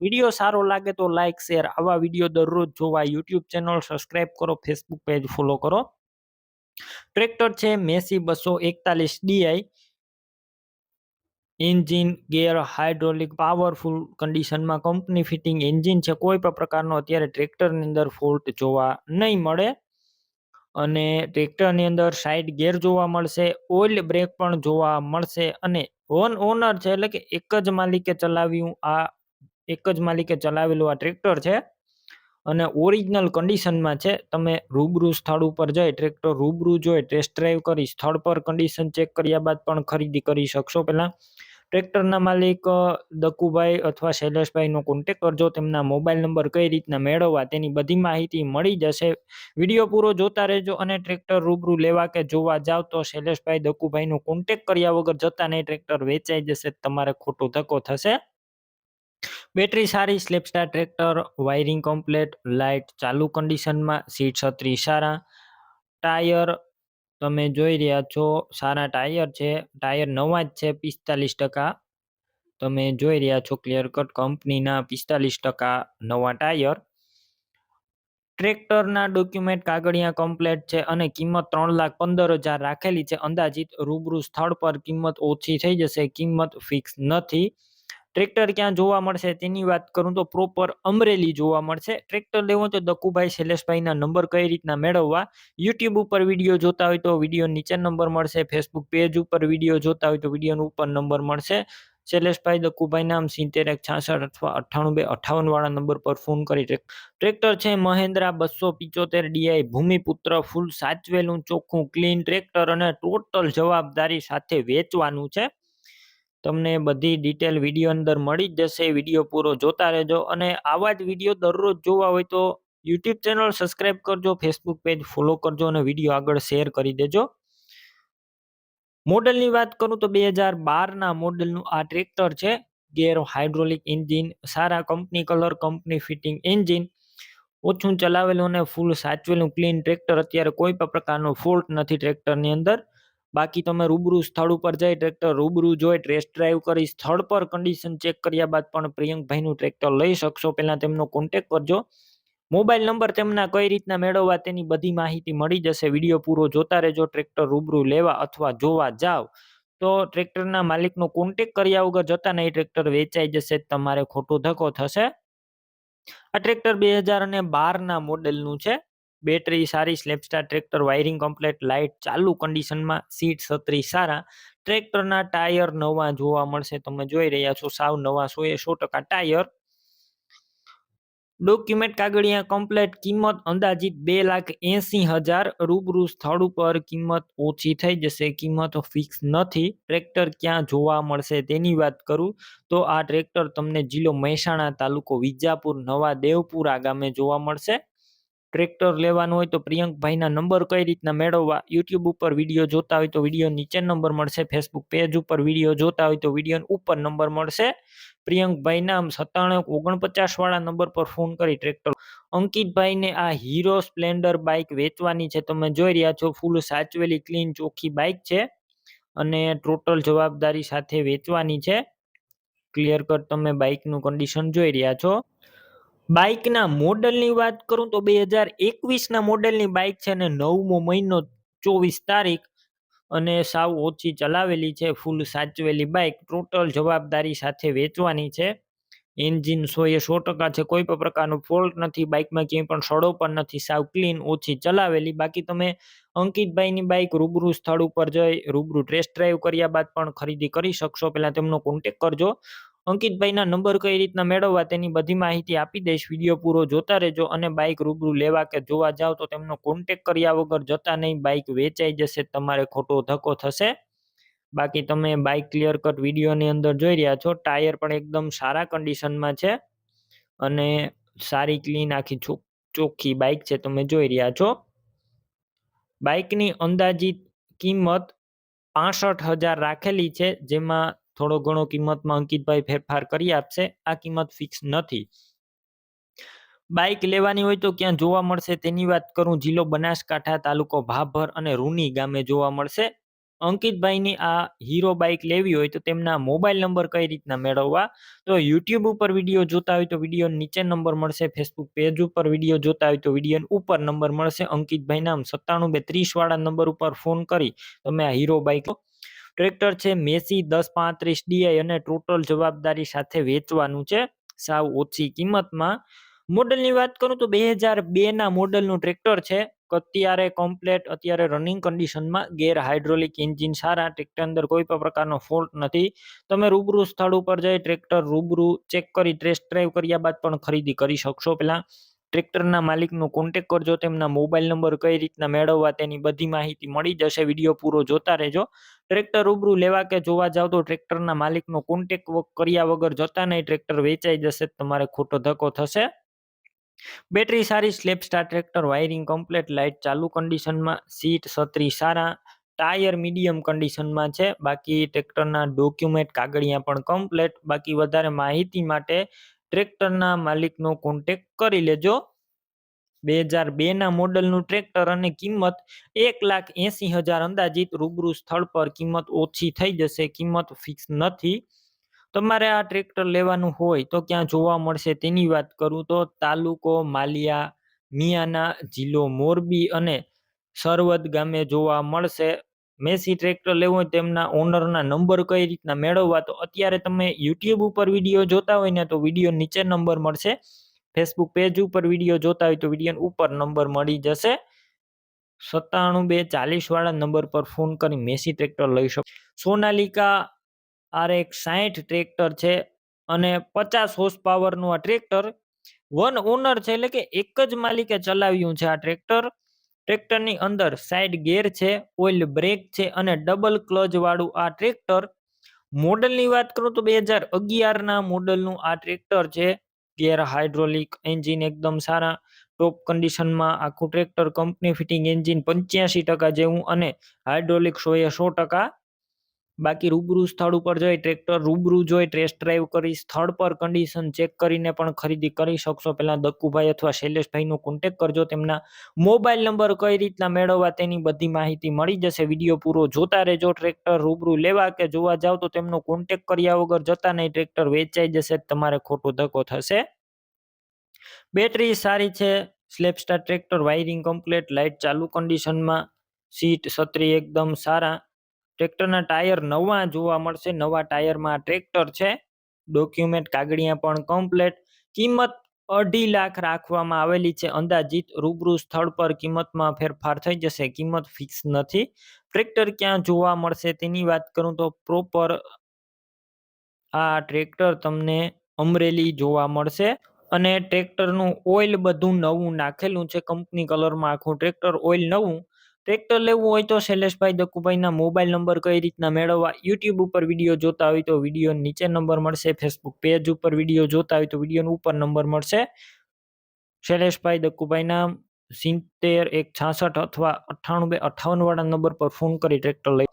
Video સારો લાગે તો લાઇક શેર આવા વીડિયો દરરોજ જોવા યુટ્યુબ ચેનલ સબસ્ક્રાઇબ કરો ફેસબુક પેજ ફોલો કરો. ટ્રેક્ટર છે મેસી બસો એકતાલીસ DI engine gear hydraulic powerful કન્ડિશનમાં કંપની ફિટિંગ એન્જિન છે, કોઈ પણ પ્રકારનો અત્યારે ટ્રેક્ટરની અંદર ફોલ્ટ જોવા નહીં મળે. અને ટ્રેક્ટરની અંદર સાઇડ ગેર જોવા મળશે ઓઇલ બ્રેક પણ જોવા મળશે અને વન ઓનર છે, એટલે કે એક જ માલિકે ચલાવ્યું આ એક જ માલિકે ચલાવેલું આ ટ્રેક્ટર છે. અને ઓરિજિનલ કન્ડિશનમાં છે, તમે રૂબરૂ સ્થળ ઉપર જઈ ટ્રેક્ટર રૂબરૂ જોઈ ટેસ્ટ ડ્રાઈવ કરી સ્થળ પર કન્ડિશન ચેક કર્યા બાદ પણ ખરીદી કરી શકશો પહેલાં. ટ્રેક્ટરના માલિક દકુભાઈ અથવા શૈલેષભાઈનો કોન્ટેક કરજો, તેમના મોબાઈલ નંબર કઈ રીતના મેળવવા તેની બધી માહિતી મળી જશે. વીડિયો પૂરો જોતા રહેજો અને ટ્રેક્ટર રૂબરૂ લેવા કે જોવા જાવ તો શૈલેષભાઈ દકુભાઈનો કોન્ટેક કર્યા વગર જતા નહીં, ટ્રેક્ટર વેચાઈ જશે, તમારે ખોટો ધક્કો થશે. બેટરી સારી, સ્લેપસ્ટાર ટ્રેક્ટર, વાયરિંગ કમ્પ્લેટ, લાઇટ ચાલુ કન્ડિશનમાં, સીટ છત્રી સારા, ટાયર તમે જોઈ રહ્યા છો, સારા ટાયર છે, ટાયર નવા જ છે, પિસ્તાલીસ ટકા. તમે જોઈ રહ્યા છો ક્લિયર કટ કંપનીના પિસ્તાલીસ ટકા નવા ટાયર. ટ્રેક્ટરના ડોક્યુમેન્ટ કાગળિયા કમ્પ્લેટ છે અને કિંમત ત્રણ લાખ પંદર હજાર રાખેલી છે. અંદાજિત રૂબરૂ સ્થળ પર કિંમત ઓછી થઈ જશે, કિંમત ફિક્સ નથી. ટ્રેક્ટર ક્યાં જોવા મળશે તેની વાત કરું તો પ્રોપર અમરેલી જોવા મળશે. ટ્રેક્ટર લેવો તો દકુભાઈ શૈલેષભાઈના નંબર કઈ રીતના મેળવવા? યુટ્યુબ ઉપર વીડિયો જોતા હોય તો વીડિયો નીચે નંબર મળશે. ફેસબુક પેજ ઉપર વીડિયો જોતા હોય તો વિડીયોનો ઉપર નંબર મળશે. શૈલેષભાઈ દકુભાઈ નામ સિત્તેર એક છાસઠ અથવા અઠ્ઠાણું બે અઠ્ઠાવન વાળા નંબર પર ફોન કરી ટ્રેક્ટર છે મહેન્દ્રા બસો પિચોતેર ડીઆઈ ભૂમિપુત્ર ફૂલ સાચવેલું ચોખ્ખું ક્લીન ટ્રેક્ટર અને ટોટલ જવાબદારી સાથે વેચવાનું છે. તમને બધી ડિટેલ વીડિયો અંદર મળી જ જશે. વીડિયો પૂરો જોતા રહેજો અને આવા જ વીડિયો દરરોજ જોવા હોય તો યુટ્યુબ ચેનલ સબસ્ક્રાઈબ કરજો ફેસબુક પેજ ફોલો કરજો અને વીડિયો આગળ શેર કરી દેજો. મોડલની વાત કરું તો બે હજાર બારના મોડલનું આ ટ્રેક્ટર છે. ગેર હાઇડ્રોલિક એન્જિન સારા company colour company fitting engine ઓછું ચલાવેલું અને ફૂલ સાચવેલું ક્લીન ટ્રેક્ટર અત્યારે કોઈ પણ પ્રકારનો ફોલ્ટ નથી ટ્રેક્ટરની અંદર. બાકી તમે રૂબરૂ સ્થળ ઉપર જઈ ટ્રેક્ટર રૂબરૂ જોઈ ટેસ્ટ ડ્રાઈવ કરી સ્થળ પર કન્ડિશન ચેક કર્યા બાદ પણ પ્રિયંકભાઈનું ટ્રેક્ટર લઈ શકશો. પહેલાં તેમનો કોન્ટેક કરજો. મોબાઈલ નંબર તેમના કઈ રીતના મેળવવા તેની બધી માહિતી મળી જશે. વીડિયો પૂરો જોતા રહેજો. ટ્રેક્ટર રૂબરૂ લેવા અથવા જોવા જાવ. તો ટ્રેક્ટરના માલિકનો કોન્ટેક કર્યા વગર જતા નહીં. ટ્રેક્ટર વેચાઈ જશે. તમારે ખોટો ધક્કો થશે. આ ટ્રેક્ટર બે હજાર અને બારના મોડેલનું છે. બેટરી સારી, સ્લેપસ્ટાર ટ્રેક્ટર, વાયરિંગ કમ્પ્લેટ, લાઇટ, ચાલુ કન્ડિશનમાં સીટ છત્રી સારા. ટ્રેક્ટરના ટાયર નવા જોવા મળશે. તમે જોઈ રહ્યા છો, સાવ નવા સો એ સો ટકા ટાયર. ડોક્યુમેન્ટ કાગળિયા કમ્પ્લેટ, કિંમત અંદાજિત બે લાખ એસી હજાર. રૂબરૂ સ્થળ ઉપર કિંમત ઓછી થઈ જશે, કિંમત ફિક્સ નથી. ટ્રેક્ટર ક્યાં જોવા મળશે તેની વાત કરું તો આ ટ્રેક્ટર તમને જિલ્લો મહેસાણા તાલુકો વિજાપુર, નવા દેવપુરા ગામે જોવા મળશે. ટ્રેક્ટર લેવાનું હોય તો પ્રિયંકભાઈના નંબર કઈ રીતના મેળવવા? યુટ્યુબ ઉપર વીડિયો જોતા હોય તો વીડિયો નીચે નંબર મળશે. ફેસબુક પેજ ઉપર વીડિયો જોતા હોય તો વીડિયો ઉપર નંબર મળશે. પ્રિયંકભાઈના સત્તાણું ઓગણપચાસ વાળા નંબર પર ફોન કરી ટ્રેક્ટર. અંકિતભાઈને આ હીરો સ્પ્લેન્ડર બાઇક વેચવાની છે. તમે જોઈ રહ્યા છો ફૂલ સાચવેલી ક્લીન ચોખ્ખી બાઇક છે અને ટોટલ જવાબદારી સાથે વેચવાની છે. ક્લિયર કટ તમે બાઇકનું કન્ડિશન જોઈ રહ્યા છો. બાઇકના મોડલની વાત કરું તો બે હજાર એકવીસના મોડલની બાઇક છે અને નવમો મહિનો ચોવીસ તારીખ અને સાવ ઓછી ચલાવેલી છે, ફૂલ સાચવેલી બાઇક. ટોટલ જવાબદારી સાથે વેચવાની છે. એન્જિન સો એ સો ટકા છે, કોઈ પણ પ્રકારનો ફોલ્ટ નથી, બાઇકમાં ક્યાંય પણ સડો પણ નથી, સાવ ક્લીન, ઓછી ચલાવેલી. બાકી તમે અંકિતભાઈની બાઇક રૂબરૂ સ્થળ ઉપર જઈ, રૂબરૂ ટેસ્ટ ડ્રાઈવ કર્યા બાદ પણ ખરીદી કરી શકશો. પહેલાં તેમનો કોન્ટેક કરજો. અંકિતભાઈના નંબર કઈ રીતના મેળવવા તેની બધી માહિતી આપી દઈશ. વીડિયો પૂરો જોતા રહેજો અને બાઇક રૂબરૂ લેવા કે જોવા જાવ તો તેમનો કોન્ટેક કર્યા વગર જતા નહીં. બાઇક વેચાઈ જશે, તમારે ખોટો ધક્કો થશે. બાકી તમે બાઇક ક્લિયર કટ વિડીયોની અંદર જોઈ રહ્યા છો. ટાયર પણ એકદમ સારા કન્ડિશનમાં છે અને સારી ક્લીન આખી ચોખ્ખી બાઇક છે તમે જોઈ રહ્યા છો. બાઇકની અંદાજિત કિંમત પાસઠ હજાર રાખેલી છે, જેમાં થોડો ઘણો કિંમતમાં અંકિતભાઈ ફેરફાર કરી આપશે. આ કિંમત ફિક્સ નથી. બાઇક લેવાની હોય તો ક્યાં જોવા મળશે તેની વાત કરું. જિલ્લો બનાસકાંઠા તાલુકો ભાભર અને રૂની ગામે જોવા મળશે. અંકિતભાઈની આ હીરો બાઇક લેવી હોય તો તેમના મોબાઈલ નંબર કઈ રીતના મેળવવા? તો યુટ્યુબ ઉપર વીડિયો જોતા હોય તો વીડિયો નીચે નંબર મળશે. ફેસબુક પેજ ઉપર વીડિયો જોતા હોય તો વીડિયો ઉપર નંબર મળશે. અંકિતભાઈ નામ સત્તાણું બે ત્રીસ વાળા નંબર ઉપર ફોન કરી. તમે આ હીરો બાઈક ટ્રેક્ટર છે, મેસી દસ પાંત્રીસ ડીઆઈ અને ટોટલ જવાબદારી સાથે વેચવાનું છે. સાવ ઓછી કિંમતમાં. મોડલની વાત કરું તો બે હજાર બેના મોડલનું ટ્રેક્ટર છે. અત્યારે કમ્પ્લેટ અત્યારે રનિંગ કન્ડિશનમાં ગેર હાઇડ્રોલિક એન્જિન સારા ટ્રેક્ટર અંદર કોઈ પણ પ્રકારનો ફોલ્ટ નથી. તમે રૂબરૂ સ્થળ ઉપર જઈ ટ્રેક્ટર રૂબરૂ ચેક કરી ટેસ્ટ ડ્રાઈવ કર્યા બાદ પણ ખરીદી કરી શકશો. પહેલાં ટ્રેક્ટરના માલિકનો કોન્ટેક કરજો, તેમના મોબાઈલ નંબર કઈ રીતના મેળવવા તેની બધી માહિતી મળી જશે. વીડિયો પૂરો જોતા રહેજો. ટ્રેક્ટર રૂબરૂ લેવા કે જોવા જાવ તો ટ્રેક્ટરના માલિકનો કોન્ટેક કર્યા વગર જતા નહીં. ટ્રેક્ટર વેચાઈ જશે તમારે ખોટો ધક્કો થશે. બેટરી સારી slap star tractor wiring complete light ચાલુ કન્ડિશનમાં સીટ છત્રી સારા ટાયર મીડિયમ કન્ડિશનમાં છે. બાકી ટ્રેક્ટરના ડોક્યુમેન્ટ કાગળિયા પણ કમ્પ્લેટ બાકી વધારે માહિતી માટે ટ્રેક્ટરના માલિકનો કોન્ટેક કરી લેજો. બે હજાર બેના મોડલનું ટ્રેક્ટર અને કિંમત એક લાખ એસી હજાર અંદાજિત રૂબરૂ સ્થળ પર કિંમત ઓછી થઈ જશે, કિંમત ફિક્સ નથી. તમારે આ ટ્રેક્ટર લેવાનું હોય તો ક્યાં જોવા મળશે તેની વાત કરું તો તાલુકો માલિયા, મિયાના, જિલ્લો મોરબી અને સરવદ ગામે જોવા મળશે. મેસી ટ્રેક્ટર લેવું હોય તેમના ઓનરના નંબર કઈ રીતના મેળવવા, તો અત્યારે તમે યુટ્યુબ ઉપર વીડિયો જોતા હોય ને તો વીડિયો નીચે નંબર મળશે. ફેસબુક પેજ ઉપર વીડિયો જોતા હોય તો વીડિયો ઉપર નંબર મળી જશે. સત્તાણું બે ચાલીસ વાળા નંબર પર ફોન કરી મેસી ટ્રેક્ટર લઈ શકો. સોનાલિકા આર એક સાઠ ટ્રેક્ટર છે અને પચાસ હોર્સ પાવરનું આ ટ્રેક્ટર. વન ઓનર છે એટલે કે એક જ માલિકે ચલાવ્યું છે આ ટ્રેક્ટર. ટ્રેક્ટરની અંદર સાઈડ ગેર છે, ઓઇલ બ્રેક છે અને ડબલ ક્લચ વાળું આ ટ્રેક્ટર. મોડલની વાત કરું તો બે હજાર અગિયારના મોડલનું આ ટ્રેક્ટર છે. ગેર હાઇડ્રોલિક એન્જિન એકદમ સારા, ટોપ કન્ડિશનમાં આખું ટ્રેક્ટર કંપની ફિટિંગ એન્જિન પંચ્યાસી ટકા જેવું અને હાઇડ્રોલિક સો એ સો ટકા બાકી રૂબરૂ સ્થળ ઉપર જોઈ ટ્રેક્ટર રૂબરૂ જોઈ ટેસ્ટ ડ્રાઈવ કરી સ્થળ પર કન્ડિશન ચેક કરીને પણ ખરીદી કરી શકશો. પહેલાં દક્કુભાઈ અથવા શૈલેષભાઈનો કોન્ટેક કરજો. તેમના મોબાઈલ નંબર કઈ રીતના મેળવવા તેની બધી માહિતી મળી જશે. વીડિયો પૂરો જોતા રહેજો. ટ્રેક્ટર રૂબરૂ લેવા કે જોવા જાવ તો તેમનો કોન્ટેક કર્યા વગર જતા નહીં. ટ્રેક્ટર વેચાઈ જશે, તમારે ખોટો ધક્કો થશે. બેટરી સારી છે. સ્લેપસ્ટાર ટ્રેક્ટર વાયરિંગ કમ્પ્લીટ લાઇટ ચાલુ કન્ડિશનમાં સીટ છત્રી એકદમ સારા. ટ્રેક્ટરના ટાયર નવા જોવા મળશે. નવા ટાયરમાં ટ્રેક્ટર છે. ડોક્યુમેન્ટ કાગળિયા પણ કમ્પ્લેટ. કિંમત અઢી લાખ રાખવામાં આવેલી છે. અંદાજિત રૂબરૂ સ્થળ પર કિંમતમાં ફેરફાર થઈ જશે. કિંમત ફિક્સ નથી. ટ્રેક્ટર ક્યાં જોવા મળશે તેની વાત કરું તો પ્રોપર આ ટ્રેક્ટર તમને અમરેલી જોવા મળશે. અને ટ્રેક્ટરનું ઓઇલ બધું નવું નાખેલું છે. કંપની કલરમાં આખું ટ્રેક્ટર ઓઇલ નવું ટ્રેક્ટર લેવું હોય તો શૈલેષભાઈ દક્કુભાઈના મોબાઈલ નંબર કઈ રીતના મેળવવા? યુટ્યુબ ઉપર વીડિયો જોતા હોય તો વીડિયો નીચે નંબર મળશે. ફેસબુક પેજ ઉપર વીડિયો જોતા હોય તો વીડિયો ઉપર નંબર મળશે. શૈલેષભાઈ દક્કુભાઈના સિત્તેર એક છાસઠ અથવા અઠ્ઠાણું બે અઠ્ઠાવન વાળા નંબર પર ફોન કરી ટ્રેક્ટર લઈ.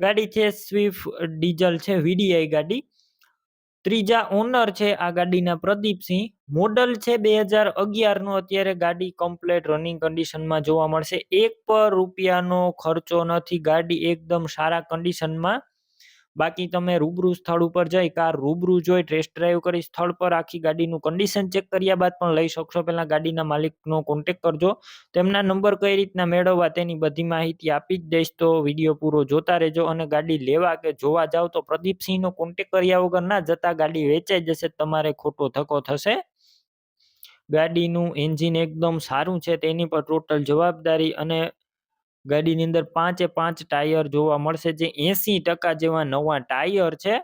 ગાડી છે સ્વિફ્ટ ડીઝલ છે વીડીઆઈ ગાડી. ત્રીજા ઓનર છે આ ગાડીના પ્રદીપસિંહ. મોડલ છે બે હજાર અગિયારનું. અત્યારે ગાડી કમ્પ્લેટ રનિંગ કન્ડિશનમાં જોવા મળશે. એક પર રૂપિયાનો ખર્ચો નથી. ગાડી એકદમ સારા કન્ડિશનમાં બાકી તમે રૂબરૂ સ્થળ ઉપર જઈ કાર રૂબરૂ જોઈ ટેસ્ટ ડ્રાઈવ કરી સ્થળ પર આખી ગાડીનું કન્ડિશન ચેક કર્યા બાદ પણ લઈ શકશો. પહેલાં ગાડીના માલિકનો કોન્ટેક કરજો. તેમના નંબર કઈ રીતના મેળવવા તેની બધી માહિતી આપી જ દઈશ. તો વીડિયો પૂરો જોતા રહેજો અને ગાડી લેવા કે જોવા જાવ તો પ્રદીપસિંહનો કોન્ટેક કર્યા વગર ના જતા ગાડી વેચાઈ જશે. તમારે ખોટો ધક્કો થશે. ગાડીનું એન્જિન એકદમ સારું છે. તેની પર ટોટલ જવાબદારી અને ગાડીની અંદર પાંચે પાંચ ટાયર જોવા મળશે, જે એસી ટકા જેવા નવા ટાયર છે.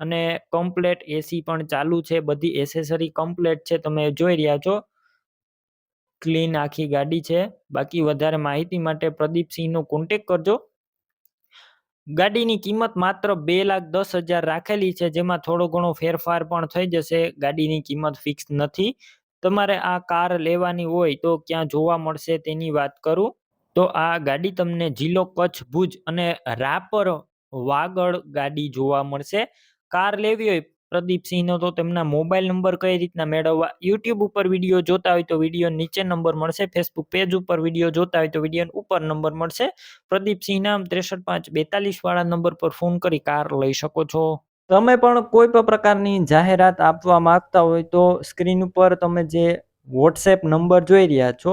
અને કમ્પ્લેટ એસી પણ ચાલુ છે, બધી એસેસરી કમ્પ્લેટ છે, તમે જોઈ રહ્યા છો. ક્લીન આખી ગાડી છે. બાકી વધારે માહિતી માટે પ્રદીપસિંહનો કોન્ટેક કરજો. ગાડીની કિંમત માત્ર બે લાખ દસ હજાર રાખેલી છે, જેમાં થોડો ઘણો ફેરફાર પણ થઈ જશે. ગાડીની કિંમત ફિક્સ નથી. તમારે આ કાર લેવાની હોય તો ક્યાં જોવા મળશે તેની વાત કરું. તો આ ગાડી તમને જિલ્લો કચ્છ, ભુજ અને રાપર વાગડ ગાડી જોવા મળશે. કાર લેવી હોય પ્રદીપસિંહનો તો તેમના મોબાઈલ નંબર કઈ રીતના મેળવવા? યુટ્યુબ ઉપર વીડિયો જોતા હોય તો વીડિયો નીચે નંબર મળશે. ફેસબુક પેજ ઉપર વીડિયો જોતા હોય તો વીડિયો ઉપર નંબર મળશે. પ્રદીપસિંહ નામ ત્રેસઠ પાંચ બેતાલીસ વાળા નંબર પર ફોન કરી કાર લઈ શકો છો. તમે પણ કોઈ પણ પ્રકારની જાહેરાત આપવા માંગતા હોય તો સ્ક્રીન ઉપર તમે જે વોટ્સએપ નંબર જોઈ રહ્યા છો